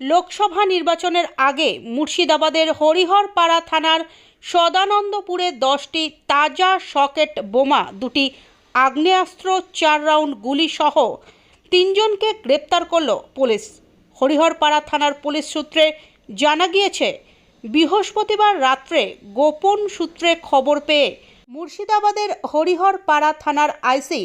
লোকসভা নির্বাচনের আগে মুর্শিদাবাদের হরিহরপাড়া থানার সদানন্দপুরে দশটি তাজা সকেট বোমা, দুটি আগ্নেয়াস্ত্র, চার রাউন্ড গুলিসহ তিনজনকে গ্রেপ্তার করল পুলিশ। হরিহরপাড়া থানার পুলিশ সূত্রে জানা গিয়েছে, বৃহস্পতিবার রাত্রে গোপন সূত্রে খবর পেয়ে মুর্শিদাবাদের হরিহরপাড়া থানার আইসি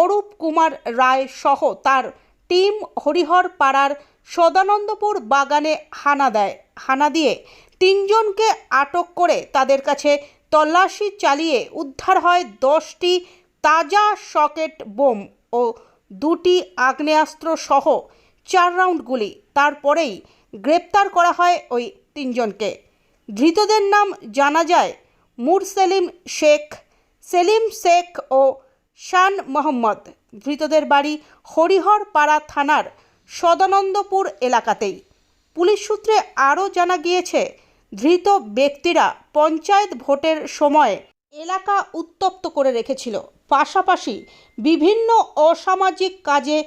অরূপ কুমার রায় সহ তার টিম হরিহর পাড়ার সদানন্দপুর বাগানে হানা দেয়, হানা দিয়ে তিনজনকে আটক করে তাদের কাছে তল্লাশি চালিয়ে উদ্ধার হয় দশটি তাজা সকেট বোম ও দুটি আগ্নেয়াস্ত্র সহ চার রাউন্ড গুলি। তারপরেই গ্রেপ্তার করা হয় ওই তিনজনকে। ধৃতদের নাম জানা যায় মুরসেলিম শেখ। সেলিম শেখ ও শান মোহাম্মদ। ধৃতদের বাড়ি হরিহরপাড়া থানার সদানন্দপুর এলাকাতেই। পুলিশ সূত্রে আরও জানা গিয়েছে, ধৃত ব্যক্তিরা পঞ্চায়েত ভোটের সময় এলাকা উত্তপ্ত করে রেখেছিল। পাশাপাশি বিভিন্ন অসামাজিক কাজে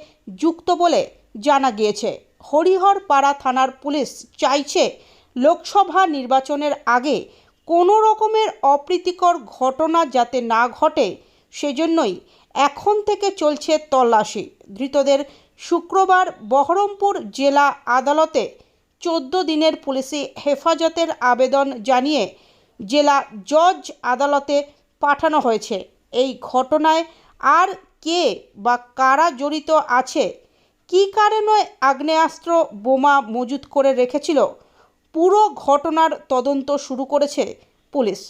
যুক্ত বলে জানা গিয়েছে। হরিহরপাড়া থানার পুলিশ চাইছে লোকসভা নির্বাচনের আগে কোনো রকমের অপ্রীতিকর ঘটনা যাতে না ঘটে সেজন্যই এখন থেকে চলছে তল্লাশি। ধৃতদের শুক্রবার বহরমপুর জেলা আদালতে চোদ্দ দিনের পুলিশি হেফাজতের আবেদন জানিয়ে জেলা জজ আদালতে পাঠানো হয়েছে। এই ঘটনায় আর কে বা কারা জড়িত আছে, কী কারণে আগ্নেয়াস্ত্র বোমা মজুত করে রেখেছিল, পুরো ঘটনার তদন্ত শুরু করেছে পুলিশ।